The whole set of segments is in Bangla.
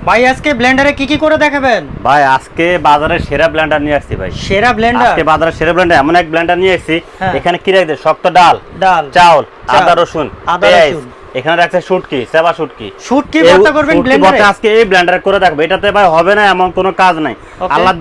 ভাই আজকে ব্লেন্ডারে কি কি করে দেখাবেন ভাই আজকে বাজারে সেরা ব্লেন্ডার নিয়ে আসছি ভাই সেরা ব্লেন্ডার আজকে বাজারে সেরা ব্লেন্ডার এমন এক ব্লেন্ডার নিয়ে আসছি হ্যাঁ। এখানে কি রাখতে শক্ত ডাল ডাল চাউল আদা রসুন আদা রসুন। এখানে রাখছে শুটকি সেবা শুটকি। শুট কি ভর্তা করবেন ব্লেন্ডারে আজকে এই ব্লেন্ডারে করে দেখব। এটাতে ভাই হবে না এমন কোনো কাজ নাই।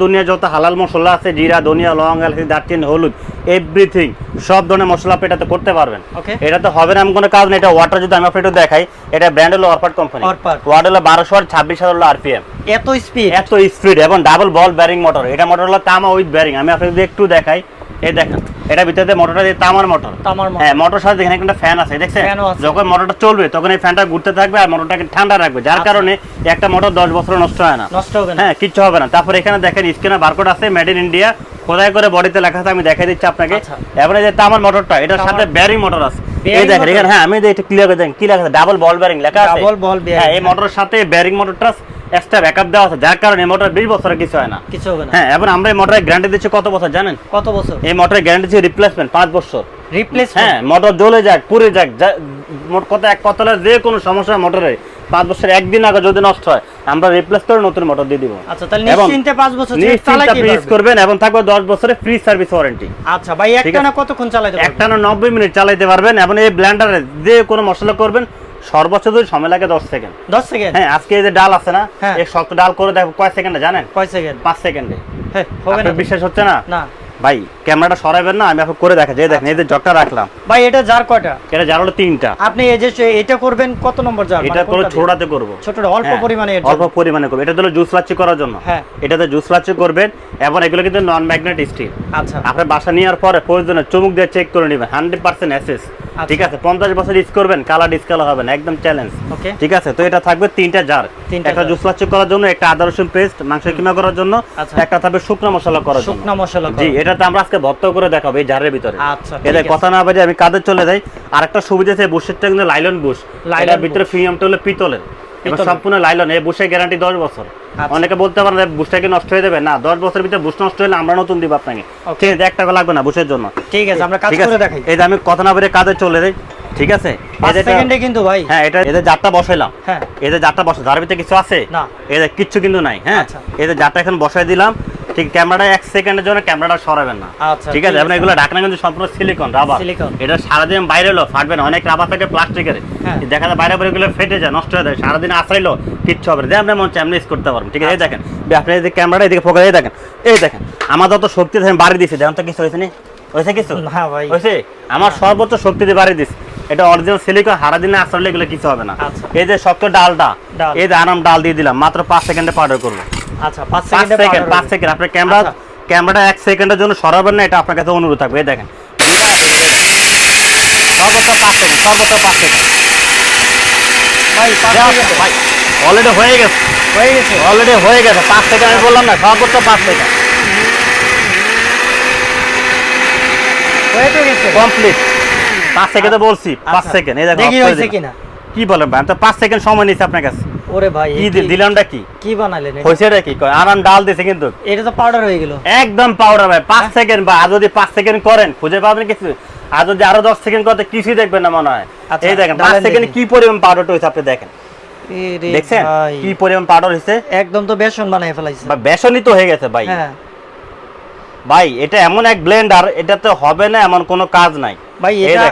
দুনিয়া যত হালাল মশলা আছে জিরা ধনিয়া লং এলাচি দারচিনি হলুদ এভরিথিং সব ধরনের মশলা আপনি এটাতে করতে পারবেন. এটাতে হবে না এমন কোনো কাজ নেই। এটা ওয়াটার যদি আমি আপনাকে একটু দেখাই এটা ব্র্যান্ড হলো অরপাট কোম্পানি। ওয়াট হলো বারোশো আর ছাব্বিশ হাজার হলো আরপিএম এত স্পিড এত স্পিড এবং ডাবল বল ব্যারিং মোটর এটা মোটর হলো তামা উইথ ব্যারিং আমি আপনাকে যদি একটু দেখাই এই দেখেন এটা ভিতরে মোটরটা দিয়ে তামার মোটর তামার মোটর। হ্যাঁ মোটর সাথে এখানে একটা ফ্যান আছে দেখছেন? যখন মোটরটা চলবে তখন এই ফ্যানটা ঘুরতে থাকবে আর মোটরটাকে ঠান্ডা রাখবে যার আচ্ছা। কারণে একটা মোটর দশ বছর নষ্ট হয় না। নষ্ট হবে না। হ্যাঁ কিচ্ছু হবে না। তারপর এখানে দেখেন স্ক্রিনে বারকোড আছে মেড ইন ইন্ডিয়া খোদাই করে বডিতে লেখা আছে আমি দেখাই দিচ্ছি আপনাকে। আচ্ছা। এবারে যে তামার মোটরটা এটার সাথে ব্যারিং মোটর আছে। এই দেখেন এখানে হ্যাঁ আমি এটা ক্লিয়ার করে দেখেন কি লেখা আছে? ডাবল বল ব্যারিং লেখা আছে। Ball bearing, হ্যাঁ এই হ্যাঁ। মোটরের সাথে ব্যারিং মোটরটা এক্সট্রা ব্যাকআপ দেওয়া আছে যার কারণে মোটর বিশ বছরের কিছু হয় না। কিছু হবে না। হ্যাঁ এবং আমরা এই মোটরের গ্যারান্টি দিচ্ছি কত বছর জানেন? কত বছর? এই মোটরের গ্যারান্টি দিচ্ছি রিপ্লেসমেন্ট পাঁচ বছর। রিপ্লেস হ্যাঁ মোটর জ্বলে যাক পুড়ে যাক মোট কথা এক কথালে যে কোনো সমস্যা মোটরে পাঁচ বছর একদিন আগে যদি নষ্ট হয় আমরা রিপ্লেস করে নতুন মোটর দিয়ে দিব। আচ্ছা তাহলে নিশ্চিন্তে পাঁচ বছর চালাই নিশ্চিন্তে কি করবেন এবং থাকবে দশ বছরের ফ্রি সার্ভিস ওয়ারেন্টি আচ্ছা ভাই ঠিক একটা না আছে। কতক্ষণ চালাতে পারবেন? একটা না নব্বই মিনিট চালাইতে পারবেন এবং এই ব্ল্যান্ডারে যে কোনো মশলা করবেন সর্বোচ্চ যদি সময় লাগে দশ সেকেন্ড। 10 সেকেন্ড? হ্যাঁ আজকে এই যে ডাল আছে না হ্যাঁ। এই শক্ত ডাল করে দেখো কয় সেকেন্ডে জানেন? কয় সেকেন্ড? পাঁচ সেকেন্ডে। হ্যাঁ হবে না। বিশ্বাস হচ্ছে না? না। ভাই ক্যামেরাটা সরাবেন না আমি আপনাকে করে দেখা যায় দেখেন এই যে জগটা রাখলাম। ভাই এটা কয়টা? এটা হলো তিনটা। আপনি এই যে এটা করবেন কত নম্বর জার? এটা ছোড়াতে করব। ছোটটা অল্প হ্যাঁ, পরিমাণে অল্প পরিমাণে করবে। এটা হলো জুস লাচ্ছি করার জন্য। হ্যাঁ। এটাতে জুস লাচ্ছি করবেন এবং এগুলো কিন্তু নন ম্যাগনেট স্টিল আচ্ছা। আপনার বাসা নেওয়ার পরে প্রয়োজনে চুমুক দিয়ে চেক করে নেবেন। Hundred percent access. ঠিক আছে পঞ্চাশ বছর ইউজ করবেন কালার ডিসকালার হবে না একদম চ্যালেঞ্জ ওকে ঠিক আছে তো এটা থাকবে তিনটা জার। একটা জুস লাচ্ছি করার জন্য একটা আদা রসুন পেস্ট মাংস কিমা করার জন্য আচ্ছা। একটা থাকবে শুকনো মশলা করার জন্য। শুকনা মশলা জি। এটাতে আমরা আজকে ভর্ত করে দেখাবো এই জারের ভিতরে। আচ্ছা, আছে। কথা না বাজে আমি কাদের চলে যাই। আর একটা সুবিধা আছে বুশেরটা কিন্তু লাইলন বুশ। ভিতরে হলো পিতলের। সম্পূর্ণ লাইলন এই বুশের গ্যারান্টি দশ বছর। আচ্ছা। অনেকে বলতে পারেন বুশটা কি নষ্ট হয়ে যাবে। না দশ বছরের ভিতরে বুশ নষ্ট হলে আমরা নতুন দিব আপনাকে। ঠিক আছে এক টাকা লাগবে না বুশের জন্য। ঠিক আছে আমরা কাজ করে দেখাই। এই যে আমি কথা না বলে কাজে চলে যাই। ঠিক আছে? এটা- সেকেন্ডে কিন্তু ভাই। হ্যাঁ এটা এদের জারটা বসাইলাম। হ্যাঁ। এদের জারটা বসা যার ভিতরে কিছু আছে? না। এদের কিচ্ছু কিন্তু নাই হ্যাঁ? আচ্ছা। এদের জারটা এখন বসাই দিলাম। ঠিক ক্যামেরাটা এক সেকেন্ডের জন্য ক্যামেরাটা সরাবেন না। আচ্ছা, ঠিক আছে? এগুলো ঢাকনা কিন্তু সম্পূর্ণ সিলিকন রাবার এটা সারাদিন বাইরে এলো ফাটবে না। অনেক রাবার থাকে প্লাস্টিকের হ্যাঁ। দেখা যায় বাইরে ফেটে যায় নষ্ট হয়ে যায়। সারাদিন কিচ্ছু হবে না। আপনি মন করতে পারবেন। ঠিক আছে? এই দেখেন। আপনি ক্যামেরাটা এদিকে ফোকাস এই দেখেন। এই দেখেন আমার যত শক্তি আমি বাড়ি দিছি। দেখুন তো কিছু হয়েছে নি? হয়েছে কিছু? হয়েছে? আমার সর্বোচ্চ শক্তি দিয়ে বাড়ি দিস এটা অরিজিনাল সিলিকন দিনে আসলে এগুলো কিছু হবে না। আচ্ছা। এই যে শক্ত ডালটা এই যে আরাম ডাল দিয়ে দিলাম। মাত্র পাঁচ সেকেন্ডে পাউডার করব। আচ্ছা সেকেন্ড সেকেন্ড আপনার ক্যামেরা আচ্ছা। ক্যামেরাটা এক সেকেন্ডের জন্য সরাবেন না এটা আপনার কাছে অনুরোধ থাকবে। এই দেখেন। সর্বোচ্চ পাঁচ সেকেন্ড সর্বোচ্চ পাঁচ সেকেন্ড ভাই পাঁচ সেকেন্ডে ভাই অলরেডি হয়ে গেছে। হয়ে গেছে। অলরেডি হয়ে গেছে। সেকেন্ড আমি বললাম না সর্বোচ্চ পাঁচ সেকেন্ড হয়ে গেছে। কমপ্লিট সেকেন্ডে বলছি আচ্ছা। সেকেন্ড এই দেখো দেখি হয়েছে কিনা। কি বলেন ভাই? আমি তো পাঁচ সেকেন্ড সময় নিচ্ছি আপনার কাছে। ওরে ভাই কি দিলামটা কি? কি? হয়েছে কি? কয় আরাম ডাল দিছে কিন্তু। এটা তো পাউডার হয়ে গেল। একদম পাউডার ভাই। পাঁচ হ্যাঁ। সেকেন্ড বা আর যদি পাঁচ সেকেন্ড করেন খুঁজে পাবেন কিছু? আর যদি আরও দশ সেকেন্ড করতে কিছুই দেখবেন না মনে হয়। আচ্ছা, এই দেখেন পাঁচ ডালেন সেকেন্ড কি পরিমাণ পাউডারটা হয়েছে আপনি দেখেন। দেখছেন? কি পরিমাণ পাউডার হয়েছে একদম তো বেসন বানাই ফেলাইছে। বা বেসনই তো হয়ে গেছে ভাই। হ্যাঁ। ভাই এটা এমন এক ব্লেন্ডার এটাতে হবে না এমন কোনো কাজ নাই। ভাই এটা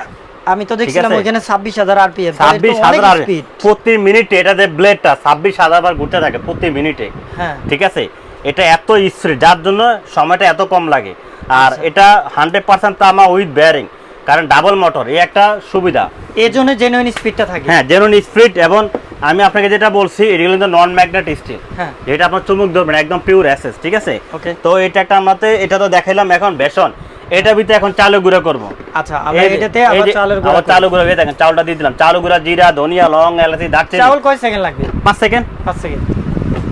আমি তো দেখছিলাম ছাব্বিশ হাজার আরপিএম ছাব্বিশ হাজার আর প্রতি মিনিটে এটা যে ব্লেডটা ছাব্বিশ হাজার বার ঘুরতে থাকে প্রতি মিনিটে। হ্যাঁ। ঠিক আছে? এটা এত স্পিড যার জন্য সময়টা এত কম লাগে। আর আচ্ছা। এটা হান্ড্রেড পার্সেন্ট তামা উইথ বেয়ারিং কারণ ডাবল মোটর এই একটা সুবিধা। এর জন্য জেনুইন স্পিডটা থাকে। হ্যাঁ জেনুইন স্পিড এবং আমি আপনাকে যেটা বলছি এগুলো কিন্তু নন ম্যাগনেট স্টিল হ্যাঁ। যেটা আপনার চুমুক ধরবেন একদম পিওর অ্যাসেস ঠিক আছে? ওকে তো এটা একটা আমাতে এটা তো দেখাইলাম এখন বেসন। এটা ভিতরে এখন চালু গুঁড়ো করব আচ্ছা আমরা এটাতে আবার চালের আবার গুঁড়া চালু গুঁড়ো দেখেন চাউলটা দিয়ে দিলাম চালু গুঁড়া জিরা ধনিয়া লং এলাচি দারচিনি চাউল কয় সেকেন্ড লাগবে পাঁচ সেকেন্ড পাঁচ সেকেন্ড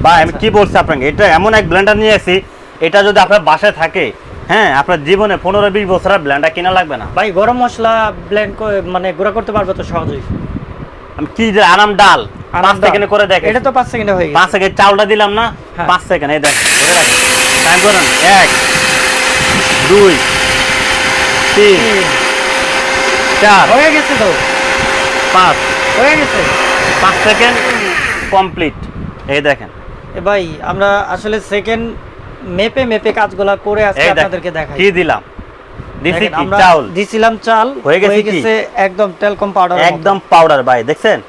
বা আমি আচ্ছা। কি বলছি আপনাকে এটা এমন এক ব্লেন্ডার নিয়ে এসেছি এটা যদি আপনার বাসায় থাকে হ্যাঁ আপনার জীবনে পনেরো বিশ বছর আর ব্লেন্ডার কিনা লাগবে না ভাই গরম মশলা ব্লেন্ড মানে গুঁড়া করতে পারবে তো সহজেই আমি কি যে আরাম ডাল পাঁচ। সেকেন্ডে করে দেখে এটা তো পাঁচ সেকেন্ডে হয়ে গেছে পাঁচ সেকেন্ড চাউলটা দিলাম না হ্যাঁ। পাঁচ সেকেন্ড এই দেখেন টাইম করেন এক দুই তিন। চার হয়ে গেছে তো। পাঁচ। হয়ে গেছে। পাঁচ সেকেন্ড কমপ্লিট এই দেখেন। এ ভাই আমরা আসলে সেকেন্ড মেপে মেপে কাজগুলা করে আজকে আপনাদেরকে দেখাই। কি দিলাম? দিছি কি? চাউল। দিছিলাম চাল হয়ে গেছে কি? একদম টেলকম পাউডার একদম পাউডার ভাই দেখছেন?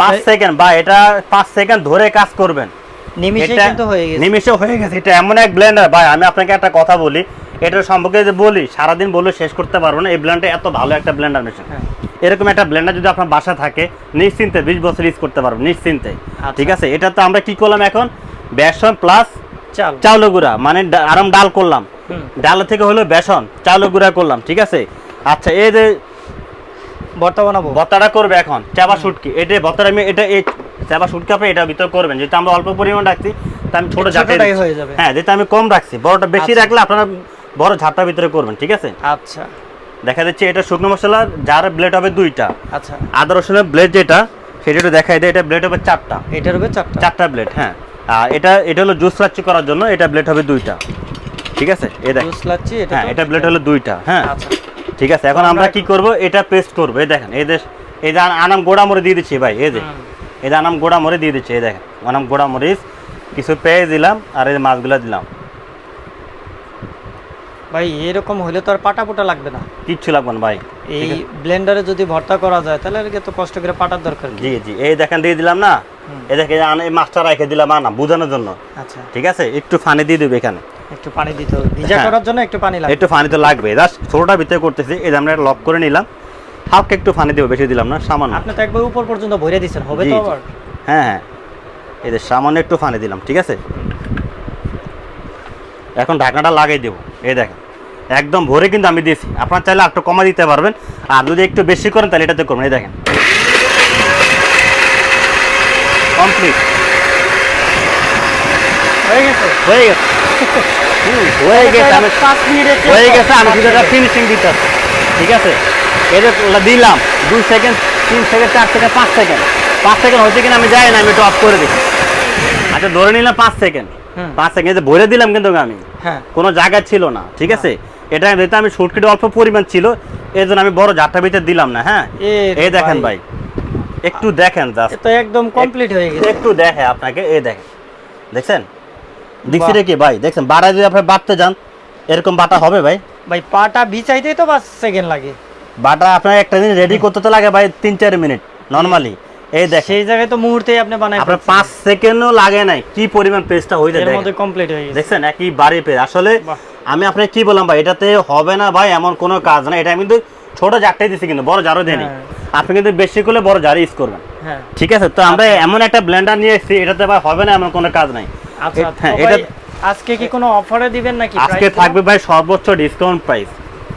পাঁচ সেকেন্ড ভাই এটা পাঁচ সেকেন্ড ধরে কাজ করবেন। নিমিশে এটা কিন্তু হয়ে গেছে। নিমিষে হয়ে গেছে। এটা এমন এক ব্লেন্ডার ভাই আমি আপনাকে একটা কথা বলি। এটার সম্পর্কে যে বলি সারাদিন বলে শেষ করতে পারব না। এই ব্লেন্ডার এত ভালো একটা ব্লেন্ডার মেশিন। এরকম একটা ব্লেন্ডার যদি আপনার বাসা থাকে নিশ্চিন্তে বিশ বছর ইউজ করতে পারব নিশ্চিন্তে। আচ্ছা। ঠিক আছে? এটা তো আমরা কি করলাম এখন? বেসন প্লাস চাল। চাউল গুঁড়া। মানে আরাম ডাল করলাম। ডাল থেকে হলো বেসন চাউল গুঁড়া করলাম ঠিক আছে? আচ্ছা এই যে ভর্তা বানাবো? ভর্তাটা করবে এখন। চাবা শুটকি। এটা ভর্তাটা আমি এটা এই চাবা শুটকি আপনি এটা ভিতর করবেন। যেহেতু আমরা অল্প পরিমাণ রাখছি তা আমি ছোট ছোটটাই হয়ে যাবে। হ্যাঁ যেহেতু আমি কম রাখছি। বড়টা বেশি আচ্ছা। রাখলে আপনারা বড় ঝাঁটার ভিতরে করবেন ঠিক আছে? আচ্ছা। দেখা যাচ্ছে এটা শুকনো মশলা যার ব্লেড হবে দুইটা। আচ্ছা। আদা রসুনের ব্লেড যেটা সেটা একটু দেখাই দেয় এটা ব্লেড হবে চারটা। এটার হবে চারটা? চারটা ব্লেড হ্যাঁ। আর এটা এটা হলো জুস লাচ্ছি করার জন্য এটা ব্লেড হবে দুইটা। ঠিক আছে? এই দেখ। জুস লাচ্ছি এটা হ্যাঁ এটা ব্লেড হলো দুইটা হ্যাঁ। আচ্ছা। ঠিক আছে এখন আমরা কি করব? এটা পেস্ট করব এই দেখেন এই দেশ এই যে আনা- আনাম গোড়া মরে দিয়ে দিচ্ছি ভাই এই যে। এই যে আনাম গোড়া মরে দিয়ে দিচ্ছি এই দেখেন। আনাম গোড়া মরিচ কিছু পেঁয়াজ দিলাম আর এই মাছগুলো দিলাম। ভাই এরকম হলে তো আর পাটা পোটা লাগবে না। কিচ্ছু লাগবে না ভাই। এই ব্লেন্ডারে যদি ভর্তা করা যায় তাহলে কি এত কষ্ট করে পাটার দরকার জি জি। এই দেখেন দিয়ে দিলাম না। এই দেখেন এই মাছটা রেখে দিলাম আনা বোঝানোর জন্য। আচ্ছা। ঠিক আছে? একটু ফানি দিয়ে দেবে এখানে। একটু পানি দিতে হবে। ভিজা হ্যাঁ। করার জন্য একটু পানি লাগবে। একটু ফানি তো লাগবে। জাস্ট ছোটোটা ভিতরে করতেছি। এই আমরা লক করে নিলাম। হাফকে একটু ফানি দেবো বেশি দিলাম না সামান্য। আপনি তো একবার উপর পর্যন্ত ভরে দিছেন হবে তো আবার? হ্যাঁ হ্যাঁ। এই যে সামান্য একটু ফানি দিলাম ঠিক আছে? এখন ঢাকনাটা লাগিয়ে দেবো। এই দেখেন। একদম ভরে কিন্তু আমি দিয়েছি। আপনার চাইলে একটু কমা দিতে পারবেন। আর যদি একটু বেশি করেন তাহলে এটাতে করবেন। এই দেখেন। কমপ্লিট হয়ে গেছে? হয়ে গেছে। হয়ে গেছে। আমি পাঁচ মিনিটে হয়ে গেছে। আমি শুধু একটা ফিনিশিং দিতে ঠিক আছে? এটা দিলাম। দুই সেকেন্ড তিন সেকেন্ড চার সেকেন্ড পাঁচ সেকেন্ড পাঁচ সেকেন্ড হয়েছে কিনা আমি যাই না। আমি একটু অফ করে দিই আচ্ছা ধরে নিলাম পাঁচ সেকেন্ড পাঁচ সেকেন্ড ভরে দিলাম কিন্তু আমি। হ্যাঁ। কোনো জায়গা ছিল না। ঠিক আছে? এটা আমি শুটকিটা অল্প পরিমাণ ছিল এই জন্য আমি বড় ভিতরে দিলাম না হ্যাঁ? এই দেখেন ভাই। একটু দেখেন জাস্ট তো একদম কমপ্লিট হয়ে গেছে। একটু দেখে আপনাকে এই দেখেন। দেখছেন? দেখছি কি ভাই? দেখছেন? বাড়া যদি আপনি বাড়তে যান এরকম বাটা হবে ভাই। ভাই পাটা ভিচাইতেই তো পাঁচ সেকেন্ড লাগে। বাটা আপনার একটা দিন রেডি করতে তো লাগে ভাই তিন চার মিনিট নর্মালি এই দেখেন। সেই জায়গায় তো মুহূর্তেই আপনি বানাই আপনার। পাঁচ সেকেন্ডও লাগে নাই। কি পরিমাণ পেস্টটা হয়ে যায় এর মধ্যে কমপ্লিট হয়ে গেছে। দেখছেন? একই বাড়ি পেয়ে আসলে। আমি আপনাকে কি বললাম ভাই এটাতে হবে না ভাই এমন কোনো কাজ না এটা আমি কিন্তু ছোট জারটাই দিছি কিন্তু বড় জারও দেয়নি। হ্যাঁ। আপনি কিন্তু বেশি করলে বড় জার ইউজ করবেন। হ্যাঁ। ঠিক আছে? তো আমরা এমন একটা ব্লেন্ডার নিয়ে এসেছি এটাতে ভাই হবে না এমন কোনো কাজ নাই। আচ্ছা হ্যাঁ, এটা আজকে কি কোনো অফারে দিবেন নাকি আজকে থাকবে ভাই সর্বোচ্চ ডিসকাউন্ট প্রাইস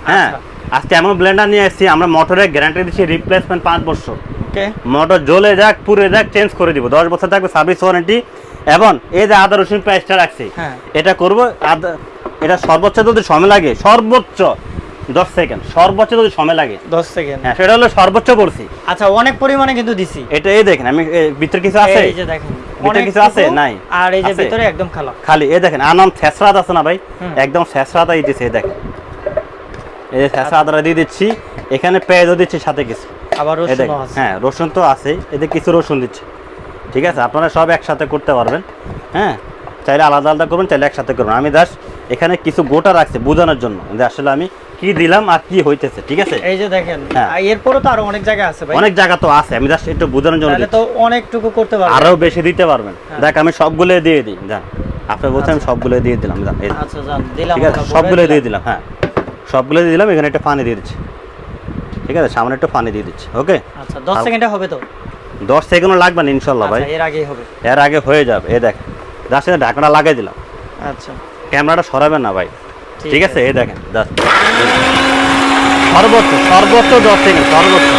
হ্যাঁ আচ্ছা। আজকে এমন ব্লেন্ডার নিয়ে এসেছি আমরা মোটরের গ্যারান্টি দিচ্ছি রিপ্লেসমেন্ট পাঁচ বছর। মোটর জ্বলে যাক পুরে যাক চেঞ্জ করে দিব। দশ বছর থাকবে সার্ভিস ওয়ারেন্টি এবং এই যে আদা রসুন পেঁয়াজটা রাখছি হ্যাঁ। এটা করব আদা এটা সর্বোচ্চ যদি সময় লাগে সর্বোচ্চ দশ সেকেন্ড সর্বোচ্চ যদি সময় লাগে। 10 সেকেন্ড হ্যাঁ সেটা হলো সর্বোচ্চ বলছি আচ্ছা অনেক পরিমাণে কিন্তু দিছি। এটা এই দেখেন আমি ভিতরে কিছু আছে? এই যে দেখেন ভিতরে কিছু আছে? নাই। আর এই যে ভিতরে একদম খালা। খালি এই দেখেন আনাম ছেসরাত আছে না ভাই? একদম ছেসরাত দিতেছে এই দেখেন। এই যে ছেসরা দিয়ে দিচ্ছি এখানে পেঁয়াজও দিচ্ছি সাথে কিছু। আবার রসুন আছে। হ্যাঁ রসুন তো আছে এতে কিছু রসুন দিচ্ছে। ঠিক আছে আপনারা সব একসাথে করতে পারবেন হ্যাঁ? চাইলে আলাদা আলাদা করবেন চাইলে একসাথে করবেন। আমি দাস এখানে কিছু গোটা রাখছে বোঝানোর জন্য যে আসলে আমি কি দিলাম আর কি হইতেছে ঠিক আছে? এই যে দেখেন হ্যাঁ। আর এরপরও তো আরও অনেক জায়গা আছে ভাই। অনেক জায়গা তো আছে আমি জাস্ট একটু বোঝানোর জন্য তাহলে তো অনেকটুকু করতে পারবেন। আরও বেশি দিতে পারবেন। হ্যাঁ। দেখ আমি সবগুলো দিয়ে দিই যান আপনি বলছেন আমি সবগুলো দিয়ে দিলাম যান আচ্ছা জান দিলাম ঠিক আছে সবগুলো দিয়ে দিলাম। হ্যাঁ। সবগুলো দিয়ে দিলাম এখানে একটা পানি দিয়ে দিচ্ছি। ঠিক আছে সামনে একটু পানি দিয়ে দিচ্ছি ওকে? আচ্ছা 10 সেকেন্ডে হবে তো? দশ সেকেন্ডও লাগবে না ইনশাল্লাহ ভাই। আচ্ছা এর আগেই হবে। এর আগে হয়ে যাবে এই দেখ সাথে ঢাকনা লাগাই দিলাম। আচ্ছা। ক্যামেরাটা সরাবেন না ভাই। ঠিক আছে? এই দেখেন সর্বোচ্চ সর্বোচ্চ দশ সেকেন্ড সর্বোচ্চ।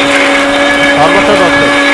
সর্বোচ্চ দশ সেকেন্ড।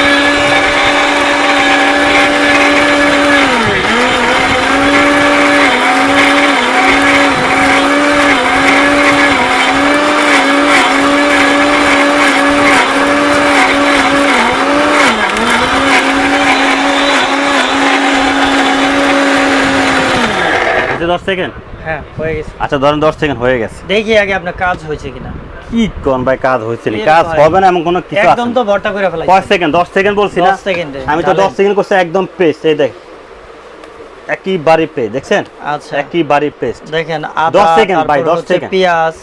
দশ সেকেন্ড হ্যাঁ হয়ে গেছে। আচ্ছা ধরেন দশ সেকেন্ড হয়ে গেছে। দেখি আগে আপনার কাজ হয়েছে কিনা। কি কোন ভাই কাজ হয়েছে নি? কাজ হবে না এমন কোনো কিছু একদম তো ভর্তা করে ফেলাই কয় সেকেন্ড দশ সেকেন্ড বলছি না? 10 সেকেন্ডে আমি তো দশ সেকেন্ড করছি একদম পেস্ট এই দেখ। একই বাড়ি পেস্ট দেখছেন? আচ্ছা। একই বাড়ি পেস্ট দেখেন 10 আদা সেকেন্ড ভাই, 10 সেকেন্ড। পেঁয়াজ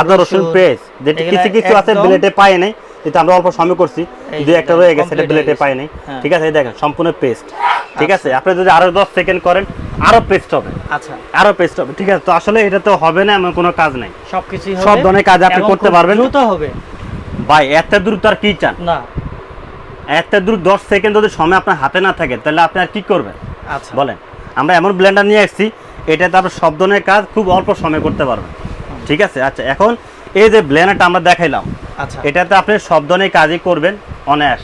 আদা রসুন পেস্ট যেটা কিছু কিছু আছে ব্লেডে পাই নাই যেটা আমরা অল্প সময় করছি। দুই একটা রয়ে গেছে এটা ব্লেডে পাই নাই। হ্যাঁ। ঠিক আছে এই দেখেন সম্পূর্ণ পেস্ট ঠিক আচ্ছা। আছে আপনি যদি আরও দশ সেকেন্ড করেন আরও পেস্ট হবে। আচ্ছা। আরও পেস্ট হবে। ঠিক আছে তো আসলে এটা তো হবে না এমন কোনো কাজ নাই। সবকিছুই সব ধরনের কাজ আপনি করতে পারবেন। দ্রুত হবে। ভাই এত দ্রুত আর কি চান? না। এত দ্রুত সেকেন্ড যদি সময় আপনার হাতে না থাকে তাহলে আপনি আর কি করবেন? আচ্ছা। বলেন। আমরা এমন ব্লেন্ডার নিয়ে আসছি এটাতে আপনার সব ধরনের কাজ খুব অল্প সময় করতে পারবেন। ঠিক আছে? আচ্ছা এখন এই যে ব্লেন্ডারটা আমরা দেখাইলাম আচ্ছা। এটাতে আপনি সব ধরনের কাজই করবেন অনায়াস।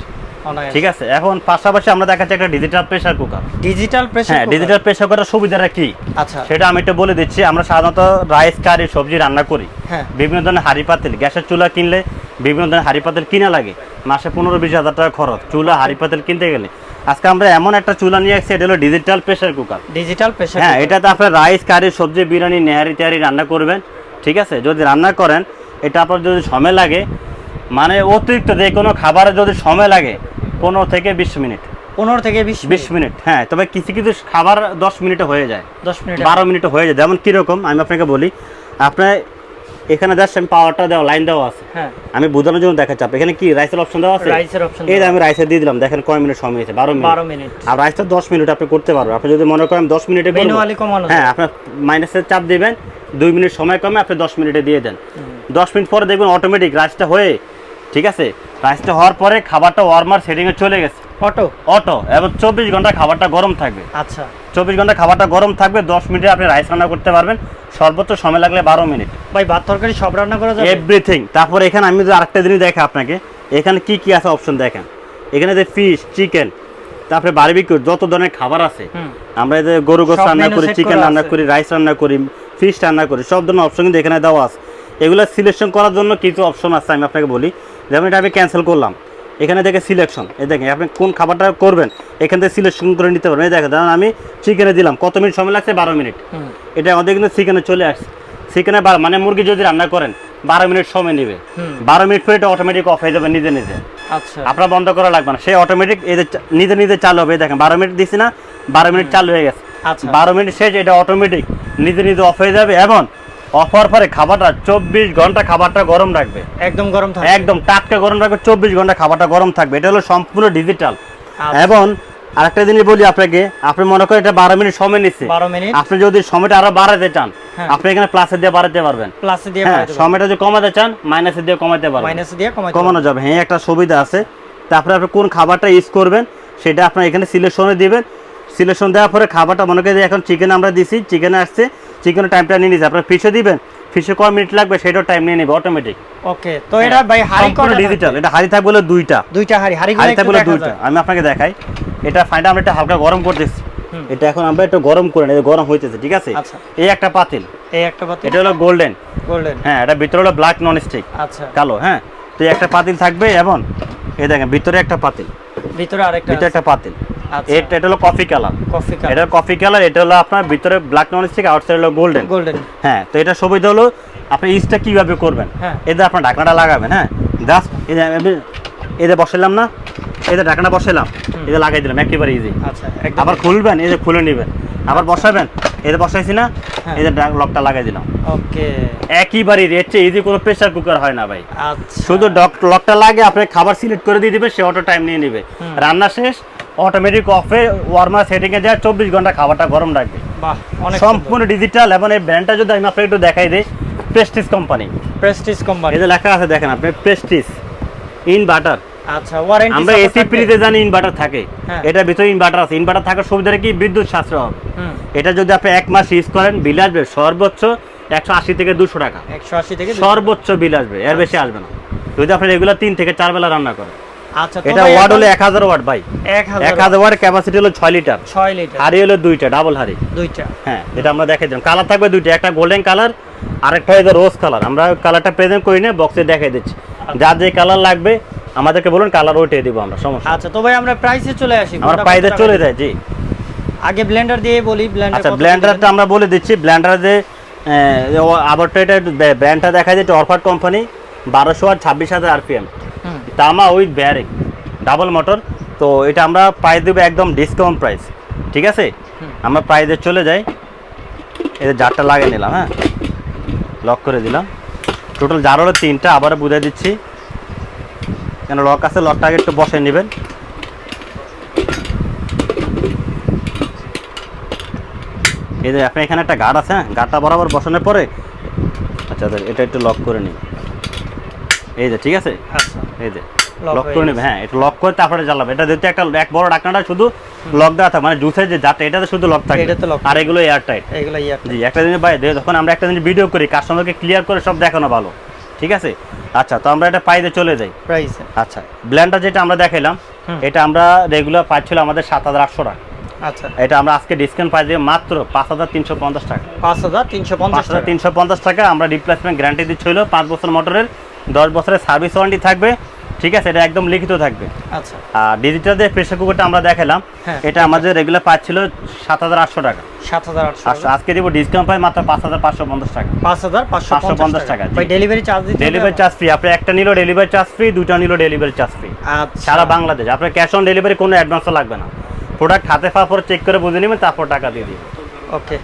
ঠিক আছে এখন পাশাপাশি আমরা দেখাচ্ছি একটা digital pressure cooker digital pressure হ্যাঁ ডিজিটাল প্রেসার কুকারের সুবিধাটা কি? আচ্ছা। সেটা আমি একটু বলে দিচ্ছি আমরা সাধারণত রাইস কারি সবজি রান্না করি। হ্যাঁ। বিভিন্ন ধরনের হাঁড়ি পাতিল গ্যাসের চুলা কিনলে বিভিন্ন ধরনের হাঁড়ি পাতিল কিনা লাগে। মাসে পনেরো বিশ হাজার টাকা খরচ চুলা হাঁড়ি পাতিল কিনতে গেলে। আজকে আমরা এমন একটা চুলা নিয়ে আসছি এটা হলো digital pressure cooker digital pressure হ্যাঁ এটাতে আপনার রাইস কারি সবজি বিরিয়ানি নেহারি তেহারি রান্না করবেন। ঠিক আছে যদি রান্না করেন এটা আপনার যদি সময় লাগে মানে অতিরিক্ত যে কোনো খাবারে যদি সময় লাগে পনেরো থেকে বিশ মিনিট। পনেরো থেকে বিশ বিশ মিনিট। হ্যাঁ তবে কিছু কিছু খাবার দশ মিনিটে হয়ে যায়। দশ মিনিট। বারো মিনিটে হয়ে যায়। যেমন কীরকম আমি আপনাকে বলি আপনার এখানে জাস্ট আমি পাওয়ারটা দেওয়া লাইন দেওয়া আছে। হ্যাঁ। আমি বোঝানোর জন্য দেখাচ্ছি। আপনি এখানে কি রাইসের অপশন দেওয়া আছে? রাইসের অপশন এই যে আমি রাইসে দিয়ে দিলাম দেখেন কয় মিনিট সময় হয়েছে বারো মিনিট। বারো মিনিট। আর রাইসটা দশ মিনিট আপনি করতে পারবেন। আপনি যদি মনে করেন দশ মিনিটে হ্যাঁ আপনার মাইনাসের চাপ দিবেন দুই মিনিট সময় কমে আপনি দশ মিনিটে দিয়ে দেন। দশ মিনিট পরে দেখবেন অটোমেটিক রাইসটা হয়ে ঠিক আছে? রাইসটা হওয়ার পরে খাবারটা ওয়ার্মার সেটিংয়ে চলে গেছে। অটো? অটো এবং চব্বিশ ঘণ্টা খাবারটা গরম থাকবে। আচ্ছা। চব্বিশ ঘণ্টা খাবারটা গরম থাকবে দশ মিনিটে আপনি রাইস রান্না করতে পারবেন। সর্বোচ্চ সময় লাগলে বারো মিনিট। ভাই ভাত তরকারি সব রান্না করা যাবে? এভরিথিং তারপরে এখানে আমি যদি আরেকটা জিনিস দেখে আপনাকে এখানে কি কি আছে অপশন দেখেন। এখানে যে ফিশ চিকেন তারপরে বারবিকিউ যত ধরনের খাবার আছে। আমরা যে গরু গোস রান্না করি চিকেন রান্না করি রাইস রান্না করি ফিশ রান্না করি সব ধরনের অপশন কিন্তু এখানে দেওয়া আছে। এগুলো সিলেকশন করার জন্য কিছু অপশন আছে আমি আপনাকে বলি। যেমন এটা আমি ক্যান্সেল করলাম। এখানে দেখে সিলেকশন এই দেখেন আপনি কোন খাবারটা করবেন এখান থেকে সিলেকশন করে নিতে পারবেন। এই দেখেন আমি চিকেনে দিলাম কত মিনিট সময় লাগছে? বারো মিনিট। এটা আমাদের কিন্তু চিকেনে চলে আসছে। চিকেনে মানে মুরগি যদি রান্না করেন বারো মিনিট সময় নেবে। বারো মিনিট পরে এটা অটোমেটিক অফ হয়ে যাবে নিজে নিজে। আচ্ছা। আপনার বন্ধ করা লাগবে না। সে অটোমেটিক চা- নিজে নিজে চালু হবে। দেখেন বারো মিনিট দিছি না বারো মিনিট চালু হয়ে গেছে। আচ্ছা। বারো মিনিট শেষ এটা অটোমেটিক নিজে নিজে অফ হয়ে যাবে। এবং অফ হওয়ার পরে খাবারটা চব্বিশ ঘণ্টা খাবারটা গরম রাখবে। একদম গরম থাকে একদম টাটকা গরম রাখবে চব্বিশ ঘণ্টা খাবারটা গরম থাকবে। এটা হলো সম্পূর্ণ ডিজিটাল আচ্ছা। এবং আরেকটা জিনিস বলি আপনাকে আপনি মনে করেন এটা বারো মিনিট সময় নিচ্ছে। আপনি যদি সময়টা আরও বাড়াতে চান হ্যাঁ। আপনি এখানে প্লাসে দিয়ে বাড়াতে পারবেন। প্লাসে দিয়ে হ্যাঁ সময়টা যদি কমাতে চান মাইনাসে দিয়ে কমাতে পারবেন। মাইনাসে দিয়ে কমানো যাবে। হ্যাঁ একটা সুবিধা আছে। তারপরে আপনি কোন খাবারটা ইউজ করবেন সেটা আপনার এখানে সিলেকশনে দিবেন। সিলেকশন দেওয়ার পরে খাবারটা মনে করি এখন চিকেন আমরা দিছি চিকেন আসছে। চিকেনের টাইমটা নিয়ে নিচ্ছে আপনার ফিশে দিবেন ফিশে কয় মিনিট লাগবে সেটাও টাইম নিয়ে নেবে অটোমেটিক ওকে তো এটা ভাই হাড়ি কটা ডিজিটাল এটা হাড়ি থাকবে হলো দুইটা। দুইটা হাড়ি হাড়ি হাড়ি থাকবে হলো দুইটা। আমি আপনাকে দেখাই। এটা ফাইনটা আমরা একটা হালকা গরম করতেছি। হুম। এটা এখন আমরা একটু গরম করে নিই গরম হইতেছে ঠিক আছে? আচ্ছা। এই একটা পাতিল। এই একটা পাতি এটা হলো গোল্ডেন গোল্ডেন হ্যাঁ এটা ভিতরে হলো ব্ল্যাক নন স্টিক আচ্ছা। কালো হ্যাঁ? তো এই একটা পাতিল থাকবে এবং এই দেখেন ভিতরে একটা পাতিল। ভিতরে আরেকটা ভিতরে একটা পাতিল। এটা এটা হলো কফি কালার কফি কাপ এটা কফি কালার এটা হলো আপনার ভিতরে ব্ল্যাক নন স্টিক আউটসাইড হলো গোল্ডেন গোল্ডেন হ্যাঁ তো এটা সুবিধা হলো আপনি ইস্টটা কীভাবে করবেন? হ্যাঁ। এদের আপনার ঢাকনাটা লাগাবেন হ্যাঁ? জাস্ট এদের বসাইলাম না যে ঢাকনা বসাইলাম। এই লাগাই দিলাম একেবারে ইজি আচ্ছা আবার খুলবেন যে খুলে নেবেন। আবার বসাবেন যে বসাইছি না হ্যাঁ। যে লকটা লাগাই দিলাম। ওকে। একইবারই চেয়ে ইজি কোনো প্রেসার কুকার হয় না ভাই। আচ্ছা। শুধু লকটা লাগে আপনি খাবার সিলেক্ট করে দিয়ে দিবে সে অটো টাইম নিয়ে নেবে। রান্না শেষ অটোমেটিক অফে ওয়ার্মার সেটিংয়ে যায় চব্বিশ ঘণ্টা খাবারটা গরম রাখবে। সম্পূর্ণ ডিজিটাল এবং এই ব্র্যান্ডটা যদি আমি আপনাকে একটু দেখাই দিই প্রেস্টিজ কোম্পানি প্রেস্টিজ কোম্পানি যে লেখা আছে দেখেন আপনি প্রেস্টিজ ইনভার্টার আচ্ছা ওয়ারেন্টি আমরা এসি ফ্রিজে জানি ইনভার্টার থাকে। হ্যাঁ। ভিতরে ইনভার্টার আছে। ইনভার্টার থাকার সুবিধাটা কি? বিদ্যুৎ সাশ্রয়। হবে এটা যদি আপনি এক মাস ইউজ করেন বিল আসবে সর্বোচ্চ একশো আশি থেকে দুশো টাকা। 180 থেকে সর্বোচ্চ বিল আসবে এর বেশি আসবে না। যদি আপনি রেগুলার তিন থেকে চার বেলা রান্না করেন। এটা ভাই ওয়াট হলো এক হাজার ওয়াট ভাই। 1000 এক হাজার ওয়াট ক্যাপাসিটি হলো ছয় লিটার। 6 লিটার। হাড়ি হলো দুইটা ডাবল হাড়ি। দুইটা। হ্যাঁ এটা আমরা দেখাই দিলাম। কালার থাকবে দুইটা একটা গোল্ডেন কালার আরেকটা হচ্ছে রোজ কালার আমরা কালারটা প্রেজেন্ট করি না বক্সে দেখাই দিচ্ছি। যার যে কালার লাগবে আমাদেরকে বলুন কালার ওইটাই দিব আমরা সমস্যা আচ্ছা তো ভাই আমরা প্রাইসে চলে আসি আমরা টাকা চলে? যায় জি। আগে ব্লেন্ডার দিয়ে বলি ব্লেন্ডার আচ্ছা ব্লেন্ডারটা আমরা বলে দিচ্ছি ব্লেন্ডার যে আবারটা এটা ব্র্যান্ডটা দেখা যায় অরফার কোম্পানি বারোশো আর ছাব্বিশ হাজার আরপিএম তামা উইথ ব্যারিং ডাবল মোটর। তো এটা আমরা প্রাইস দেবো একদম ডিসকাউন্ট প্রাইস ঠিক আছে? আমরা প্রাইসে চলে যাই। এদের জারটা লাগিয়ে নিলাম হ্যাঁ? লক করে দিলাম। টোটাল জার হলো তিনটা আবার বুঝিয়ে দিচ্ছি। কেন লক আছে লকটাকে একটু বসে নেবেন। এই যে আপনি এখানে একটা গার্ড আছে হ্যাঁ? গার্ডটা বরাবর বসানোর পরে আচ্ছা আচ্ছা, এটা একটু লক করে নিন এই যে ঠিক আছে? আচ্ছা। এই যে লক করে নেবে হ্যাঁ এটা লক করে তারপরে জ্বালাবে। এটা যেহেতু একটা এক বড় শুধু লক দেওয়া থাকে মানে জুসের যে এটাতে শুধু লক থাকে আর এগুলো এয়ার টাইট এগুলো জি একটা জিনিস যখন আমরা একটা জিনিস ভিডিও করি কাস্টমারকে ক্লিয়ার করে সব দেখানো ভালো। ঠিক আছে? আচ্ছা তো আমরা এটা পাইতে চলে যাই। প্রাইস আচ্ছা ব্ল্যান্ডার যেটা আমরা দেখাইলাম এটা আমরা রেগুলার পাচ্ছিল আমাদের সাত হাজার আটশো টাকা। আচ্ছা। এটা আমরা আজকে ডিসকাউন্ট পাই দিয়ে মাত্র পাঁচ হাজার তিনশো পঞ্চাশ টাকা। পাঁচ হাজার তিনশো পঞ্চাশ তিনশো পঞ্চাশ টাকা আমরা রিপ্লেসমেন্ট গ্যারান্টি দিচ্ছিল পাঁচ বছর মোটরের দশ বছরের সার্ভিস ওয়ারেন্টি থাকবে ঠিক আছে? এটা একদম লিখিত থাকবে। আচ্ছা। আর ডিজিটাল যে প্রেসার কুকারটা আমরা দেখালাম হ্যাঁ। এটা আমাদের রেগুলার পাচ্ছিল সাত হাজার আটশো টাকা। সাত হাজার আটশো আজকে দিব ডিসকাউন্ট পাই মাত্র পাঁচ হাজার পাঁচশো পঞ্চাশ টাকা। পাঁচ হাজার পাঁচশো 550 পঞ্চাশ টাকা, delivery charge delivery charge free আপনি একটা নিলেও ডেলিভারি চার্জ ফ্রি দুটো নিলেও ডেলিভারি চার্জ ফ্রি আচ্ছা। সারা বাংলাদেশ। আপনার ক্যাশ অন ডেলিভারি কোনো অ্যাডভান্সও লাগবে না। প্রোডাক্ট হাতে পাওয়ার পর চেক করে বুঝে নেবেন তারপর টাকা দিয়ে দিবেন। ওকে